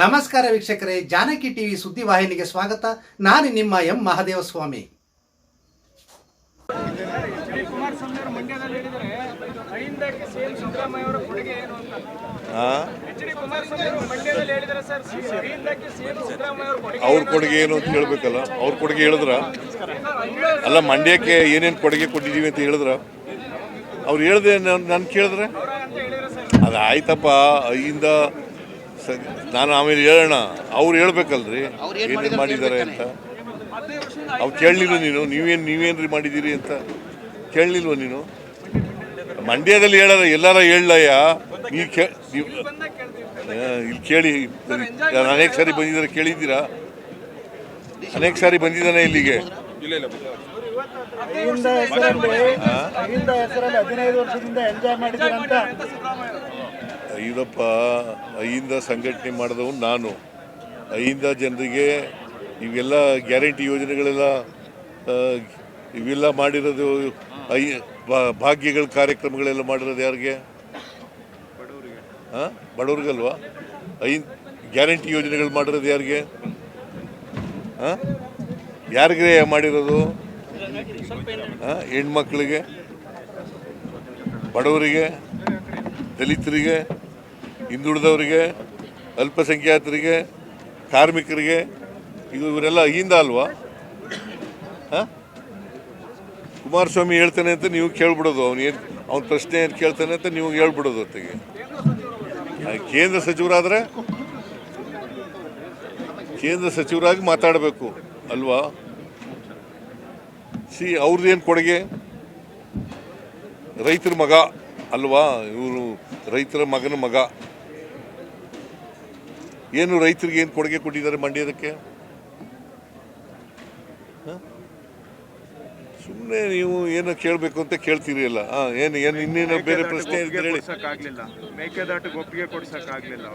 ನಮಸ್ಕಾರ ವೀಕ್ಷಕರೇ ಜಾನಕಿ ಟಿವಿ ಸುದ್ದಿವಾಹಿನಿಗೆ ಸ್ವಾಗತ. ನಾನು ನಿಮ್ಮ ಎಂ ಮಹಾದೇವ ಸ್ವಾಮಿ ಡಿ ಕುಮಾರಸ್ವಾಮಿ ಅವರು ಕೊಡುಗೆ ಏನು ಅಂತ ಹೇಳ್ಬೇಕಲ್ಲ? ಅವ್ರ ಕೊಡುಗೆ ಹೇಳಿದ್ರ? ಅಲ್ಲ ಮಂಡ್ಯಕ್ಕೆ ಏನೇನು ಕೊಡುಗೆ ಕೊಟ್ಟಿದ್ದೀವಿ ಅಂತ ಹೇಳಿದ್ರ? ಅವ್ರು ಹೇಳ್ದೆ ನಾನು ಕೇಳಿದ್ರೆ? ಅದಾಯ್ತಪ್ಪ ಹೇಳಿದ್ರೆ ನಾನು ಆಮೇಲೆ ಹೇಳೋಣ. ಅವ್ರು ಹೇಳ್ಬೇಕಲ್ರಿ. ಏನೇನು ಮಾಡಿದ್ದಾರೆ ಅಂತ. ಅವ್ರು ಕೇಳಲಿಲ್ಲ ನೀನು? ನೀವೇನು ನೀವೇನ್ರಿ ಮಾಡಿದ್ದೀರಿ ಅಂತ. ಕೇಳಲಿಲ್ವ ನೀನು? ಮಂಡ್ಯದಲ್ಲಿ ಹೇಳಾರ ಎಲ್ಲಾರ ಹೇಳಲಯ್ಯ ನೀ ಕೇ ನೀವು ಇಲ್ಲಿ ಕೇಳಿ. ನಾನು ಅನೇಕ ಸಾರಿ ಬಂದಿದ್ದಾರೆ ಕೇಳಿದ್ದೀರಾ? ಅನೇಕ ಸಾರಿ ಬಂದಿದ್ದಾನೆ ಇಲ್ಲಿಗೆ. ಅಹಿಂದ ಹೆಸರಲ್ಲಿ ಅಹಿಂದ ಹೆಸರಲ್ಲಿ ಹದಿನೈದು ವರ್ಷದಿಂದ ಎಂಜಾಯ್ ಐದಪ್ಪ ಐಯಿಂದ ಸಂಘಟನೆ ಮಾಡಿದವನು ನಾನು. ಐಯಿಂದ ಜನರಿಗೆ ಇವೆಲ್ಲ ಗ್ಯಾರಂಟಿ ಯೋಜನೆಗಳೆಲ್ಲ ಇವೆಲ್ಲ ಮಾಡಿರೋದು ಐ ಭಾಗ್ಯಗಳ ಕಾರ್ಯಕ್ರಮಗಳೆಲ್ಲ ಮಾಡಿರೋದು ಯಾರಿಗೆ? ಹಾಂ ಬಡವ್ರಿಗಲ್ವಾ? ಐ ಗ್ಯಾರಂಟಿ ಯೋಜನೆಗಳು ಮಾಡಿರೋದು ಯಾರಿಗೆ? ಹಾಂ ಯಾರಿಗೆ ಮಾಡಿರೋದು? ಹೆಣ್ಮಕ್ಳಿಗೆ, ಬಡವರಿಗೆ, ದಲಿತರಿಗೆ, ಹಿಂದುಳಿದವರಿಗೆ, ಅಲ್ಪಸಂಖ್ಯಾತರಿಗೆ, ಕಾರ್ಮಿಕರಿಗೆ, ಇದು ಇವರೆಲ್ಲ ಅಹಿಂದ ಅಲ್ವಾ? ಹಾಂ? ಕುಮಾರಸ್ವಾಮಿ ಹೇಳ್ತಾನೆ ಅಂತ ನೀವು ಕೇಳ್ಬಿಡೋದು. ಅವ್ನು ಏನು ಅವ್ನ ಪ್ರಶ್ನೆ ಏನು ಕೇಳ್ತಾನೆ ಅಂತ ನೀವು ಹೇಳ್ಬಿಡೋದು ಹೊತ್ತಿಗೆ ಕೇಂದ್ರ ಸಚಿವರಾದರೆ ಕೇಂದ್ರ ಸಚಿವರಾಗಿ ಮಾತಾಡಬೇಕು ಅಲ್ವಾ? ಸಿ ಅವ್ರದ್ದೇನು ಕೊಡುಗೆ? ರೈತರ ಮಗ ಅಲ್ವಾ? ಇವರು ರೈತರ ಮಗನ ಮಗ. ಏನು ರೈತರಿಗೆ ಏನು ಕೊಡುಗೆ ಕೊಟ್ಟಿದ್ದಾರೆ ಮಂಡ್ಯದಕ್ಕೆ? ಸುಮ್ಮನೆ ನೀವು ಏನು ಕೇಳಬೇಕು ಅಂತ ಕೇಳ್ತೀರಿ ಅಲ್ಲ. ಏನು ಏನು ಇನ್ನೇನು ಬೇರೆ ಪ್ರಶ್ನೆ ಹೇಳಿ. ಒಪ್ಪಿಗೆ ಕೊಡ್ಸಕ್ಕಾಗ್ಲಿಲ್ಲ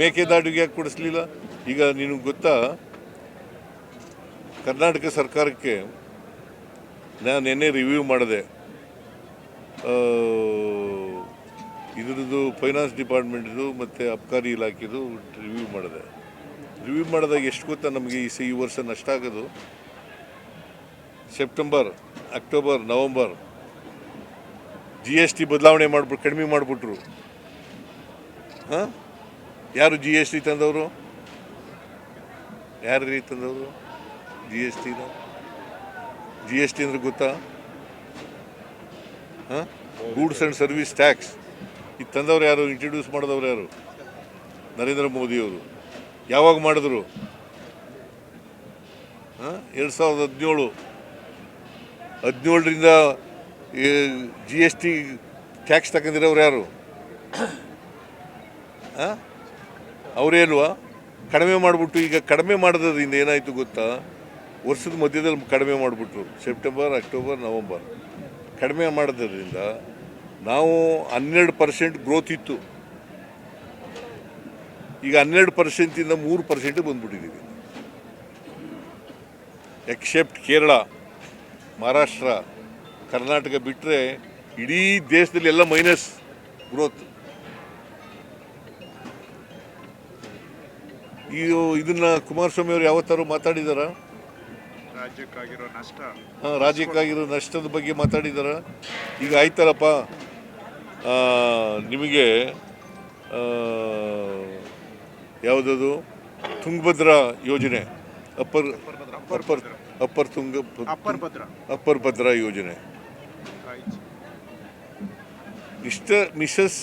ಮೇಕೆದಾಟಿಗೆ ಯಾಕೆ ಕೊಡಿಸ್ಲಿಲ್ಲ? ಈಗ ನಿನಗೆ ಗೊತ್ತಾ? ಕರ್ನಾಟಕ ಸರ್ಕಾರಕ್ಕೆ ನಾನು ನಿನ್ನೆ ರಿವ್ಯೂ ಮಾಡಿದೆ. ಇದರದ್ದು ಫೈನಾನ್ಸ್ ಡಿಪಾರ್ಟ್ಮೆಂಟ್ದು ಮತ್ತು ಅಬ್ಕಾರಿ ಇಲಾಖೆದು ರಿವ್ಯೂ ಮಾಡಿದೆ. ರಿವ್ಯೂ ಮಾಡಿದಾಗ ಎಷ್ಟು ಗೊತ್ತಾ ನಮಗೆ ಈ ಸಿ, ಈ ವರ್ಷ ನಷ್ಟ ಆಗೋದು? September October November G S T ಬದಲಾವಣೆ ಮಾಡ್ಬಿಟ್ಟು ಕಡಿಮೆ ಮಾಡಿಬಿಟ್ರು. ಹಾಂ? ಯಾರು ಜಿ ಎಸ್ ಟಿ ತಂದವರು? ಯಾರು ರೀ ತಂದವರು? ಜಿ ಎಸ್ ಟಿನ ಜಿ ಎಸ್ ಟಿ ಅಂದ್ರೆ ಗೊತ್ತಾ? ಹಾಂ? Goods and service tax. ಇದು ತಂದವ್ರು ಯಾರು? ಇಂಟ್ರಡ್ಯೂಸ್ ಮಾಡಿದವ್ರು ಯಾರು? ನರೇಂದ್ರ ಮೋದಿಯವರು ಯಾವಾಗ ಮಾಡಿದ್ರು? ಹಾಂ? ಎರಡು ಸಾವಿರದ ಹದಿನೇಳು. ಹದಿನೇಳರಿಂದ ಜಿ ಎಸ್ ಟಿ ಟ್ಯಾಕ್ಸ್ ತಗೊಂಡಿರೋರು ಯಾರು? ಹಾಂ? ಅವರೇ ಅಲ್ವಾ? ಕಡಿಮೆ ಮಾಡಿಬಿಟ್ಟು ಈಗ ಕಡಿಮೆ ಮಾಡೋದ್ರಿಂದ ಏನಾಯಿತು ಗೊತ್ತಾ? ವರ್ಷದ ಮಧ್ಯದಲ್ಲಿ ಕಡಿಮೆ ಮಾಡಿಬಿಟ್ರು. ಸೆಪ್ಟೆಂಬರ್ ಅಕ್ಟೋಬರ್ ನವಂಬರ್ ಕಡಿಮೆ ಮಾಡೋದ್ರಿಂದ ನಾವು ಹನ್ನೆರಡು ಪರ್ಸೆಂಟ್ ಗ್ರೋತ್ ಇತ್ತು. ಈಗ ಹನ್ನೆರಡು ಪರ್ಸೆಂಟಿಂದ ಮೂರು ಪರ್ಸೆಂಟ್ ಬಂದ್ಬಿಟ್ಟಿದ್ದೀವಿ ಎಕ್ಸೆಪ್ಟ್ ಕೇರಳ, ಮಹಾರಾಷ್ಟ್ರ, ಕರ್ನಾಟಕ ಬಿಟ್ಟರೆ ಇಡೀ ದೇಶದಲ್ಲಿ ಎಲ್ಲ ಮೈನಸ್ ಗ್ರೋತ್ ಇದು, ಇದನ್ನ ಕುಮಾರಸ್ವಾಮಿ ಅವರು ಯಾವತ್ತಾರು ಮಾತಾಡಿದಾರ? ರಾಜ್ಯಕ್ಕಾಗಿರೋ ನಷ್ಟ? ರಾಜ್ಯಕ್ಕಾಗಿರೋ ನಷ್ಟದ ಬಗ್ಗೆ ಮಾತಾಡಿದಾರ. ಈಗ ಆಯ್ತಾರಪ್ಪ ನಿಮಗೆ ಯಾವುದದು? ತುಂಗಭದ್ರಾ ಯೋಜನೆ. Upper upper upper Tunga upper Bhadra. Upper Bhadra ಯೋಜನೆ. ಇಷ್ಟ ಮಿಸಸ್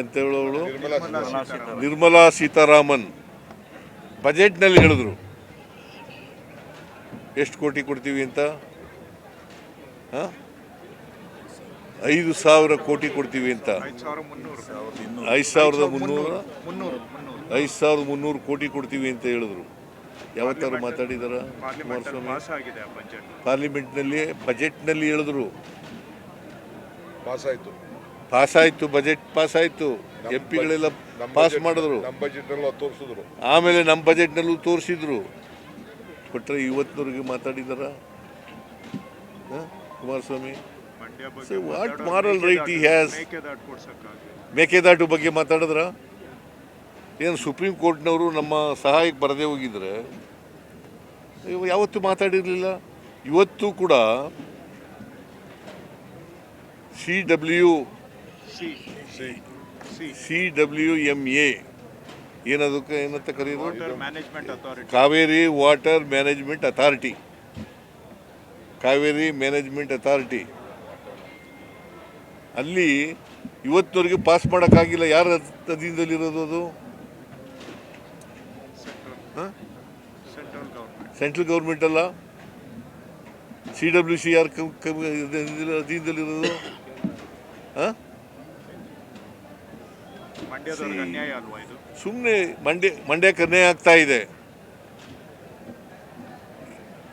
ಎಂತ ಹೇಳೋಳು. ನಿರ್ಮಲಾ ಸೀತಾರಾಮನ್. ಬಜೆಟ್ನಲ್ಲಿ ಹೇಳಿದ್ರು. ಎಷ್ಟು ಕೋಟಿ ಕೊಡ್ತೀವಿ ಅಂತ? ಆ? ಐದು ಸಾವಿರ ಕೋಟಿ ಕೊಡ್ತೀವಿ ಅಂತ. ಐದು ಸಾವಿರದ ಮುನ್ನೂರ? ಐದು ಸಾವಿರದ ಮುನ್ನೂರು ಕೋಟಿ ಕೊಡ್ತೀವಿ ಅಂತ ಹೇಳಿದ್ರು. ಯಾವತ್ತಾರು ಮಾತಾಡಿದಾರ ಕುಮಾರಸ್ವಾಮಿ? ಪಾರ್ಲಿಮೆಂಟ್ನಲ್ಲಿ ಬಜೆಟ್ನಲ್ಲಿ ಹೇಳಿದ್ರು. ಪಾಸ್ ಆಯ್ತು ಪಾಸ್ ಆಯ್ತು ಬಜೆಟ್ ಪಾಸ್ ಆಯ್ತು ಎಂ ಪಿಗಳೆಲ್ಲ ಪಾಸ್ ಮಾಡಿದ್ರು. ಆಮೇಲೆ ನಮ್ಮ ಬಜೆಟ್ನಲ್ಲೂ ತೋರಿಸಿದ್ರು. ಕೊಟ್ಟರೆ ಇವತ್ತಿನವ್ರಿಗೆ ಮಾತಾಡಿದಾರ? ಕುಮಾರಸ್ವಾಮಿ? ವಾಟ್ ಬಗ್ಗೆ ರೈಟ್ ಈ ಹ್ಯಾಸ್ ಮೇಕೆದಾಟು- ಬಗ್ಗೆ ಮಾತಾಡಿದ್ರ? ಏನು ಸುಪ್ರೀಂ ಕೋರ್ಟ್ನವರು ನಮ್ಮ ಸಹಾಯಕ್ಕೆ ಬರದೇ ಹೋಗಿದ್ರೆ ಯಾವತ್ತೂ ಮಾತಾಡಿರಲಿಲ್ಲ. ಇವತ್ತು ಕೂಡ C W C W M A ಏನದಕ್ಕೆ ಏನಂತ ಕರೆಯೋದು water management authority Cauvery water management authority Cauvery management authority ಅಲ್ಲಿ ಇವತ್ತಿನವರೆಗೆ ಪಾಸ್ ಮಾಡೋಕ್ಕಾಗಿಲ್ಲ. ಯಾರ ಅಧೀನದಲ್ಲಿರೋದು ಅದು? ಸೆಂಟ್ರಲ್ ಗೌರ್ಮೆಂಟ್ ಸೆಂಟ್ರಲ್ ಗೌರ್ಮೆಂಟ್ ಅಲ್ಲ? ಸಿ ಡಬ್ಲ್ಯೂ ಸಿ ಯಾರು ಅಧೀನದಲ್ಲಿರೋದು? ಹಾಂ ಮಂಡ್ಯದವ್ರಿಗೆ ಅನ್ಯಾಯ ಅಲ್ವಾ ಇದು ಸುಮ್ಮನೆ ಮಂಡ್ಯ ಮಂಡ್ಯಕ್ಕೆ ಅನ್ಯಾಯ ಆಗ್ತಾ ಇದೆ.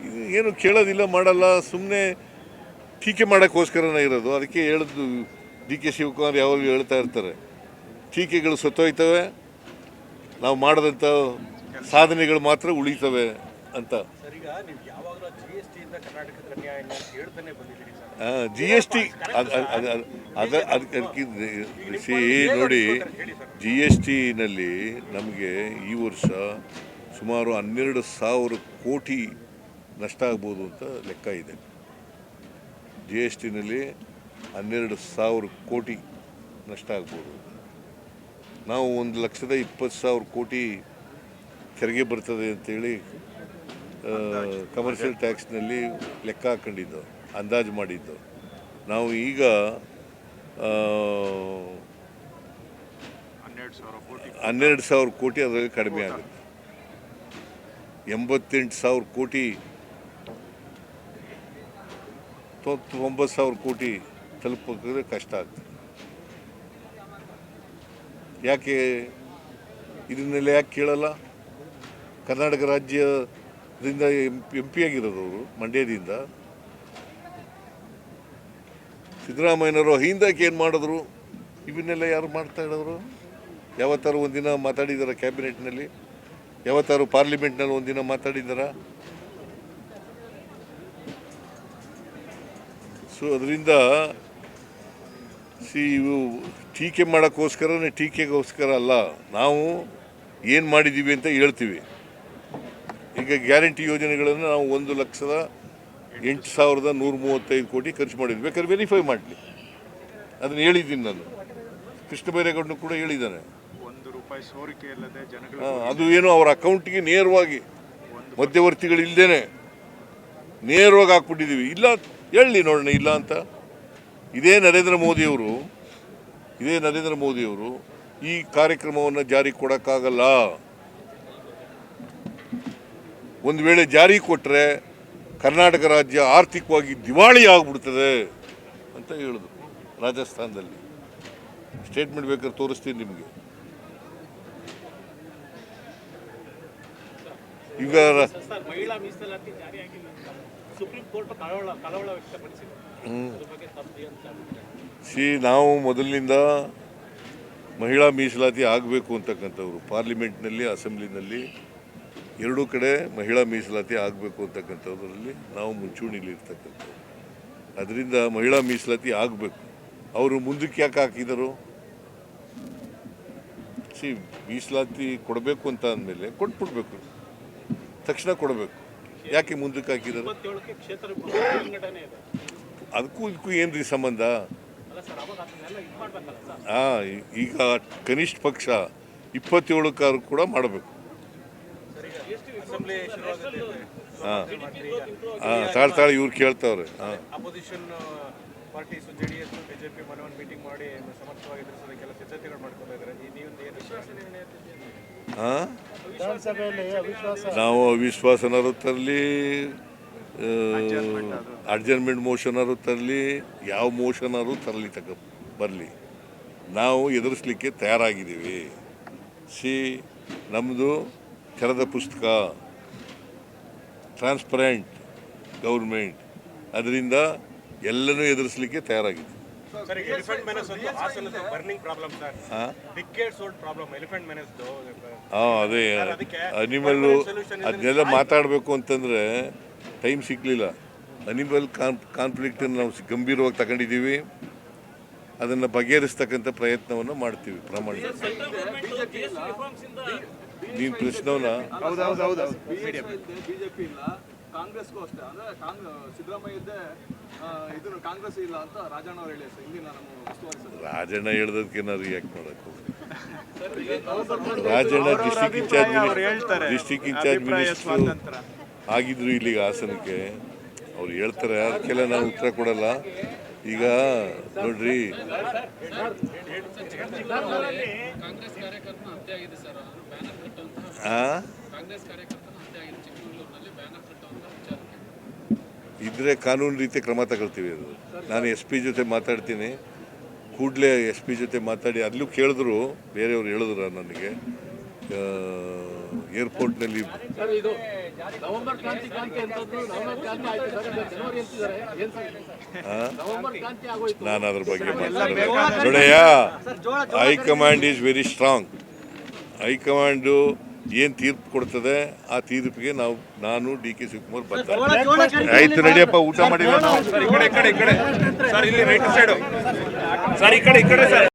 ಇದು ಏನು ಕೇಳೋದಿಲ್ಲ ಮಾಡಲ್ಲ ಸುಮ್ಮನೆ ಟೀಕೆ ಮಾಡೋಕ್ಕೋಸ್ಕರನೇ ಇರೋದು. ಅದಕ್ಕೆ ಹೇಳಿದ್ದು ಡಿ ಕೆ ಶಿವಕುಮಾರ್ ಯಾವಾಗಲೂ ಹೇಳ್ತಾ ಇರ್ತಾರೆ. ಟೀಕೆಗಳು ಸತ್ತೋಯ್ತವೆ ನಾವು ಮಾಡಿದಂಥ ಸಾಧನೆಗಳು ಮಾತ್ರ ಉಳಿತವೆ ಅಂತ. ಜಿ ಎಸ್ ಟಿ ಅದ ಅದಕ್ಕೆ ಸಿ ನೋಡಿ ಜಿ ಎಸ್ ಟಿನಲ್ಲಿ ನಮಗೆ ಈ ವರ್ಷ ಸುಮಾರು ಹನ್ನೆರಡು ಸಾವಿರ ಕೋಟಿ ನಷ್ಟ ಆಗ್ಬೋದು ಅಂತ ಲೆಕ್ಕ ಇದೆ ಜಿ ಎಸ್ ಟಿನಲ್ಲಿ ಹನ್ನೆರಡು ಸಾವಿರ ಕೋಟಿ ನಷ್ಟ ಆಗ್ಬೋದು ನಾವು ಒಂದು ಲಕ್ಷದ ಇಪ್ಪತ್ತು ಸಾವಿರ ಕೋಟಿ ತೆರಿಗೆ ಬರ್ತದೆ ಅಂತೇಳಿ ಕಮರ್ಷಿಯಲ್ ಟ್ಯಾಕ್ಸ್ನಲ್ಲಿ ಲೆಕ್ಕ ಹಾಕೊಂಡಿದ್ದು ಅಂದಾಜು ಮಾಡಿದ್ದು. ನಾವು ಈಗ ಹನ್ನೆರಡು ಸಾವಿರ ಕೋಟಿ. ಹನ್ನೆರಡು ಸಾವಿರ ಕೋಟಿ ಅದರಲ್ಲಿ ಕಡಿಮೆ ಆಗುತ್ತೆ. ಎಂಬತ್ತೆಂಟು ಸಾವಿರ ಕೋಟಿ ತೊಂಬತ್ತು ಸಾವಿರ ಕೋಟಿ ತಲುಪೋಕೆ ಕಷ್ಟ ಆಗ್ತದೆ ಯಾಕೆ ಇದನ್ನೆಲ್ಲ ಯಾಕೆ ಕೇಳಲ್ಲ? ಕರ್ನಾಟಕ ರಾಜ್ಯದಿಂದ ಎಂ ಪಿ ಆಗಿರೋದವರು ಅವರು ಮಂಡ್ಯದಿಂದ ಸಿದ್ದರಾಮಯ್ಯನವರು ಹಿಂದಕ್ಕೆ ಏನು ಮಾಡಿದ್ರು? ಇವನ್ನೆಲ್ಲ ಯಾರು ಮಾಡ್ತಾ ಇರೋರು? ಯಾವತ್ತಾರು ಒಂದಿನ ಮಾತಾಡಿದಾರ ಕ್ಯಾಬಿನೆಟ್ನಲ್ಲಿ? ಯಾವತ್ತಾರು ಪಾರ್ಲಿಮೆಂಟ್ನಲ್ಲಿ ಒಂದಿನ ಮಾತಾಡಿದಾರ? ಸೊ ಅದರಿಂದ ಸಿ, ಇವು ಟೀಕೆ ಮಾಡೋಕ್ಕೋಸ್ಕರನೇ ಟೀಕೆಗೋಸ್ಕರ ಅಲ್ಲ, ನಾವು ಏನು ಮಾಡಿದ್ದೀವಿ ಅಂತ ಹೇಳ್ತೀವಿ. ಈಗ ಗ್ಯಾರಂಟಿ ಯೋಜನೆಗಳನ್ನು ನಾವು ಒಂದು ಲಕ್ಷದ ಎಂಟು ಸಾವಿರದ ನೂರ ಮೂವತ್ತೈದು ಕೋಟಿ ಖರ್ಚು ಮಾಡಿದ್ವಿ. ಬೇಕಾದ್ರೆ ವೆರಿಫೈ ಮಾಡಲಿ. ಅದನ್ನು ಹೇಳಿದ್ದೀನಿ ನಾನು. ಕೃಷ್ಣ ಬೈರೇಗೌಡನು ಕೂಡ ಹೇಳಿದ್ದಾನೆ. ಒಂದು ರೂಪಾಯಿ ಸೋರಿಕೆ ಇಲ್ಲದೆ ಆ, ಜನಗಳು ಅದು ಏನು ಅವರ ಅಕೌಂಟಿಗೆ ನೇರವಾಗಿ ಮಧ್ಯವರ್ತಿಗಳು ಇಲ್ಲದೇನೆ ನೇರವಾಗಿ ಹಾಕ್ಬಿಟ್ಟಿದ್ದೀವಿ. ಇಲ್ಲ ಹೇಳಿ ನೋಡೋಣ ಇಲ್ಲ ಅಂತ. ಇದೇ ನರೇಂದ್ರ ಮೋದಿಯವರು ಇದೇ ನರೇಂದ್ರ ಮೋದಿಯವರು ಈ ಕಾರ್ಯಕ್ರಮವನ್ನು ಜಾರಿ ಕೊಡೋಕ್ಕಾಗಲ್ಲ. ಒಂದು ವೇಳೆ ಜಾರಿ ಕೊಟ್ಟರೆ ಕರ್ನಾಟಕ ರಾಜ್ಯ ಆರ್ಥಿಕವಾಗಿ ದಿವಾಳಿ ಆಗಿಬಿಡ್ತದೆ ಅಂತ ಹೇಳಿದ್ರು ರಾಜಸ್ಥಾನದಲ್ಲಿ ಸ್ಟೇಟ್ಮೆಂಟ್ ಬೇಕಾದ್ರೆ ತೋರಿಸ್ತೀನಿ ನಿಮಗೆ ಈಗ. ಸಿ ನಾವು ಮೊದಲಿನಿಂದ ಮಹಿಳಾ ಮೀಸಲಾತಿ ಆಗಬೇಕು ಅಂತಕ್ಕಂಥವ್ರು ಪಾರ್ಲಿಮೆಂಟ್ನಲ್ಲಿ ಅಸೆಂಬ್ಲಿನಲ್ಲಿ ಎರಡೂ ಕಡೆ ಮಹಿಳಾ ಮೀಸಲಾತಿ ಆಗಬೇಕು ಅಂತಕ್ಕಂಥದ್ರಲ್ಲಿ ನಾವು ಮುಂಚೂಣಿಲಿ ಅದರಿಂದ ಮಹಿಳಾ ಮೀಸಲಾತಿ ಆಗಬೇಕು. ಅವರು ಮುಂದಕ್ಕೆ ಯಾಕೆ ಹಾಕಿದರು? ಸಿ ಮೀಸಲಾತಿ ಕೊಡಬೇಕು ಅಂತ ಅಂದಮೇಲೆ ಕೊಟ್ಬಿಡ್ಬೇಕು. ತಕ್ಷಣ ಕೊಡಬೇಕು. ಯಾಕೆ ಮುಂದಕ್ಕೆ ಹಾಕಿದರು? ಅದಕ್ಕೂ ಇದಕ್ಕೂ ಏನು ರೀ ಸಂಬಂಧ ಹಾಂ ಈಗ ಕನಿಷ್ಠ ಪಕ್ಷ ಇಪ್ಪತ್ತೇಳಕ್ಕಾದ್ರು ಕೂಡ ಮಾಡಬೇಕು. ಹಾಂ. ಹಾಂ ತಾಳು ತಾಳು ಇವ್ರು ಕೇಳ್ತಾವ್ರೆ. ಹಾಂ. Opposition parties J D S BJP ಮನವನ್ meeting ಮಾಡಿ ಸಮರ್ಥವಾಗಿ ಎದುರಿಸೋದಕ್ಕೆಲ್ಲ ಸಿದ್ಧತೆಗಳು ಮಾಡ್ಕೊತಾ ಇದ್ದಾರೆ. ಈ ಏನು ವಿಶ್ವಾಸ? ನಿರ್ಣಯ ಹಾಂ? ವಿಧಾನಸಭೆಯಲ್ಲಿ ಅವಿಶ್ವಾಸ ನಾವು ಅವಿಶ್ವಾಸನಾರು ತರಲಿ ಅಡ್ಜರ್ಮೆಂಟ್ ಮೋಷನಾರು ತರಲಿ ಯಾವ ಮೋಷನಾರು ತರಲಿ ತಗ ಬರಲಿ. ನಾವು ಎದುರಿಸ್ಲಿಕ್ಕೆ ತಯಾರಾಗಿದ್ದೀವಿ. ಸಿ ನಮ್ಮದು ತೆರೆದ ಪುಸ್ತಕ. ಟ್ರಾನ್ಸ್ಪರೆಂಟ್ ಗೌರ್ಮೆಂಟ್ ಅದರಿಂದ ಎಲ್ಲನೂ ಎದುರಿಸಲಿಕ್ಕೆ ತಯಾರಾಗಿದೆ. ಹಾಂ? ಅದೇ. ಅನಿಮಲ್ ಅನಿಮಲ್ಲು ಅದನ್ನೆಲ್ಲ ಮಾತಾಡಬೇಕು ಅಂತಂದರೆ ಟೈಮ್ ಸಿಕ್ಲಿಲ್ಲ ಅನಿಮಲ್ ಕಾನ್ ಕಾನ್ಫ್ಲಿಕ್ಟನ್ನು ನಾವು ಗಂಭೀರವಾಗಿ ತಗೊಂಡಿದ್ದೀವಿ. ಅದನ್ನು ಬಗೆಹರಿಸ್ತಕ್ಕಂಥ ಪ್ರಯತ್ನವನ್ನು ಮಾಡ್ತೀವಿ ಪ್ರಾಮಾಣಿಕ ನೀನು ಕೃಷ್ಣವನ. ಬಿಜೆಪಿ ಇಲ್ಲ ಕಾಂಗ್ರೆಸ್ಗೂ ಅಷ್ಟೇ. ಅಂದ್ರೆ ಕಾಂಗ್ರೆಸ್ ಸಿದ್ದರಾಮಯ್ಯ ಇದ್ದೇ ಇದನ್ನು ಕಾಂಗ್ರೆಸ್ ಇಲ್ಲ ಅಂತ ರಾಜಣ್ಣ ಅವ್ರು ಹೇಳಿ ಸರ್ ಇಂದಿನ ನಮ್ಮ ರಾಜಣ್ಣ ಹೇಳ್ದಕ್ಕೆ ನಾವು ರಿಯಾಕ್ಟ್ ಮಾಡಕ್ಕೆ Rajanna district in charge district in charge minister ಆಗಿದ್ರು ಇಲ್ಲಿಗೆ ಹಾಸನಕ್ಕೆ. ಅವ್ರು ಹೇಳ್ತಾರೆ ಅದಕ್ಕೆಲ್ಲ ನಾನು ಉತ್ತರ ಕೊಡಲ್ಲ. ಈಗ ನೋಡ್ರಿ. ಆ? ಇದ್ರೆ ಕಾನೂನು ರೀತಿ ಕ್ರಮ ತಗೊಳ್ತೀವಿ ಅದು. ನಾನು ಎಸ್ ಪಿ ಜೊತೆ ಮಾತಾಡ್ತೀನಿ. ಕೂಡಲೇ ಎಸ್ ಪಿ ಜೊತೆ ಮಾತಾಡಿ ಅಲ್ಲೂ ಕೇಳಿದ್ರು ಬೇರೆಯವರು ಹೇಳಿದ್ರು ನನಗೆ. ಏರ್ಪೋರ್ಟ್ನಲ್ಲಿ ನವೆಂಬರ್ ಕ್ರಾಂತಿ ಕ್ರಾಂತಿ ಅಂತಂದ್ರು ನವೆಂಬರ್ ಕ್ರಾಂತಿ ಆಯ್ತು ಸರ್ ಜನವರಿ ಅಂತಿದ್ದಾರೆ. ಏನ್ ಸರ್ ನವೆಂಬರ್ ಕ್ರಾಂತಿ ಆಗೋಯ್ತು. ನಾನು ಅದ್ರ ಬಗ್ಗೆ ನೋಡಯ್ಯ high command is very strong. High command ಏನು ತೀರ್ಪು ಕೊಡ್ತದೆ ಆ ತೀರ್ಪಿಗೆ ನಾವು ನಾನು ಡಿ ಕೆ ಶಿವಕುಮಾರ್ ಬರ್ತಾರೆ. ಆಯ್ತು ನಡಿಯಪ್ಪ ಊಟ ಮಾಡಿಲ್ಲ. ನಾವು